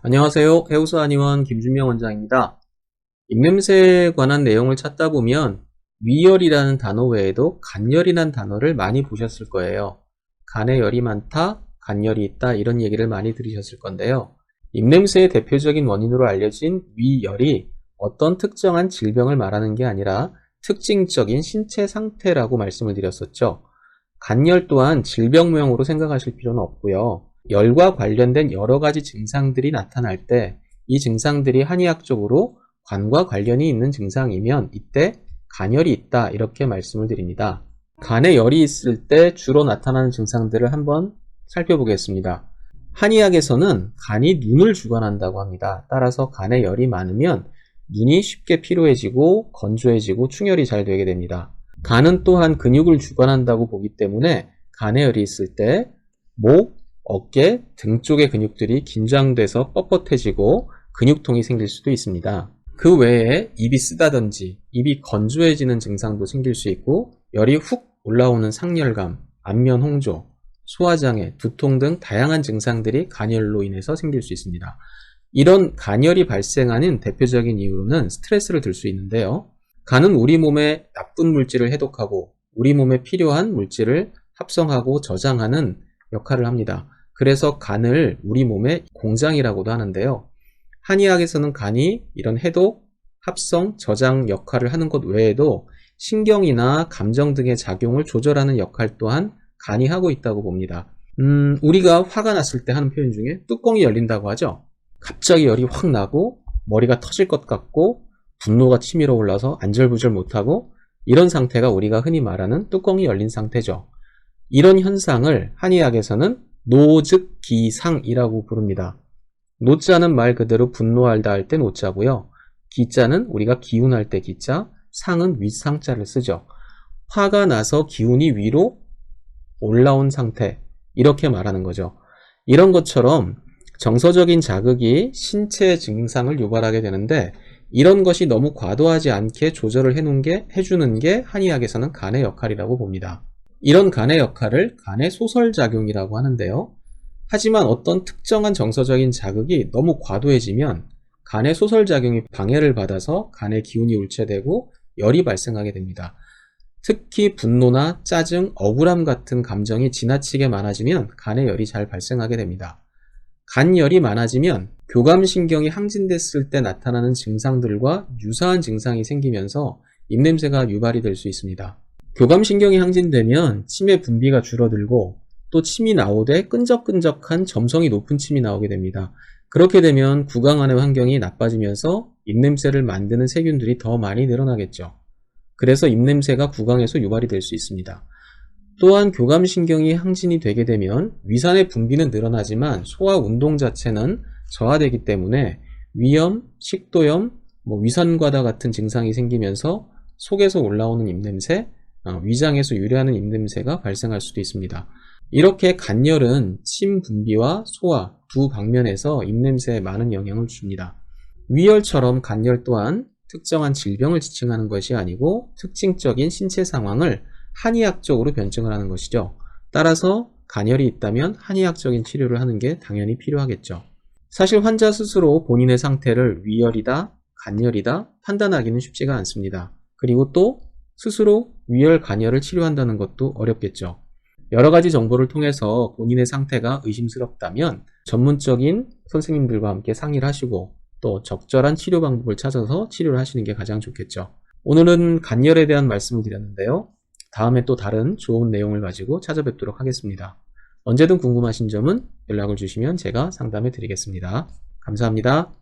안녕하세요. 해우수 한의원 김준명 원장입니다. 입냄새에 관한 내용을 찾다 보면 위열이라는 단어 외에도 간열이라는 단어를 많이 보셨을 거예요. 간에 열이 많다, 간열이 있다 이런 얘기를 많이 들으셨을 건데요. 입냄새의 대표적인 원인으로 알려진 위열이 어떤 특정한 질병을 말하는 게 아니라 특징적인 신체 상태라고 말씀을 드렸었죠. 간열 또한 질병명으로 생각하실 필요는 없고요. 열과 관련된 여러 가지 증상들이 나타날 때 이 증상들이 한의학적으로 관과 관련이 있는 증상이면 이때 간열이 있다 이렇게 말씀을 드립니다. 간에 열이 있을 때 주로 나타나는 증상들을 한번 살펴보겠습니다. 한의학에서는 간이 눈을 주관한다고 합니다. 따라서 간에 열이 많으면 눈이 쉽게 피로해지고 건조해지고 충혈이 잘 되게 됩니다. 간은 또한 근육을 주관한다고 보기 때문에 간에 열이 있을 때 목, 어깨, 등 쪽의 근육들이 긴장돼서 뻣뻣해지고 근육통이 생길 수도 있습니다. 그 외에 입이 쓰다든지 입이 건조해지는 증상도 생길 수 있고 열이 훅 올라오는 상열감, 안면 홍조, 소화장애, 두통 등 다양한 증상들이 간열로 인해서 생길 수 있습니다. 이런 간열이 발생하는 대표적인 이유로는 스트레스를 들 수 있는데요. 간은 우리 몸에 나쁜 물질을 해독하고 우리 몸에 필요한 물질을 합성하고 저장하는 역할을 합니다. 그래서 간을 우리 몸의 공장이라고도 하는데요. 한의학에서는 간이 이런 해독, 합성, 저장 역할을 하는 것 외에도 신경이나 감정 등의 작용을 조절하는 역할 또한 간이 하고 있다고 봅니다. 음, 우리가 화가 났을 때 하는 표현 중에 뚜껑이 열린다고 하죠. 갑자기 열이 확 나고 머리가 터질 것 같고 분노가 치밀어 올라서 안절부절 못하고 이런 상태가 우리가 흔히 말하는 뚜껑이 열린 상태죠. 이런 현상을 한의학에서는 노즉 기상이라고 부릅니다. 노자는 말 그대로 분노할다 할 때 노자고요. 기자는 우리가 기운할 때 기자, 상은 윗상자를 쓰죠. 화가 나서 기운이 위로 올라온 상태 이렇게 말하는 거죠. 이런 것처럼 정서적인 자극이 신체 증상을 유발하게 되는데 이런 것이 너무 과도하지 않게 조절을 해놓은 게 해주는 게 한의학에서는 간의 역할이라고 봅니다. 이런 간의 역할을 간의 소설작용이라고 하는데요. 하지만 어떤 특정한 정서적인 자극이 너무 과도해지면 간의 소설작용이 방해를 받아서 간의 기운이 울체되고 열이 발생하게 됩니다. 특히 분노나 짜증, 억울함 같은 감정이 지나치게 많아지면 간의 열이 잘 발생하게 됩니다. 간열이 많아지면 교감신경이 항진됐을 때 나타나는 증상들과 유사한 증상이 생기면서 입냄새가 유발이 될 수 있습니다. 교감신경이 항진되면 침의 분비가 줄어들고 또 침이 나오되 끈적끈적한 점성이 높은 침이 나오게 됩니다. 그렇게 되면 구강 안의 환경이 나빠지면서 입냄새를 만드는 세균들이 더 많이 늘어나겠죠. 그래서 입냄새가 구강에서 유발이 될 수 있습니다. 또한 교감신경이 항진이 되게 되면 위산의 분비는 늘어나지만 소화 운동 자체는 저하되기 때문에 위염, 식도염, 뭐 위산과다 같은 증상이 생기면서 속에서 올라오는 입냄새, 어, 위장에서 유래하는 입냄새가 발생할 수도 있습니다. 이렇게 간열은 침 분비와 소화 두 방면에서 입냄새에 많은 영향을 줍니다. 위열처럼 간열 또한 특정한 질병을 지칭하는 것이 아니고 특징적인 신체 상황을 한의학적으로 변증을 하는 것이죠. 따라서 간열이 있다면 한의학적인 치료를 하는 게 당연히 필요하겠죠. 사실 환자 스스로 본인의 상태를 위열이다, 간열이다 판단하기는 쉽지가 않습니다. 그리고 또 스스로 위열, 간열을 치료한다는 것도 어렵겠죠. 여러 가지 정보를 통해서 본인의 상태가 의심스럽다면 전문적인 선생님들과 함께 상의를 하시고 또 적절한 치료 방법을 찾아서 치료를 하시는 게 가장 좋겠죠. 오늘은 간열에 대한 말씀을 드렸는데요. 다음에 또 다른 좋은 내용을 가지고 찾아뵙도록 하겠습니다. 언제든 궁금하신 점은 연락을 주시면 제가 상담해 드리겠습니다. 감사합니다.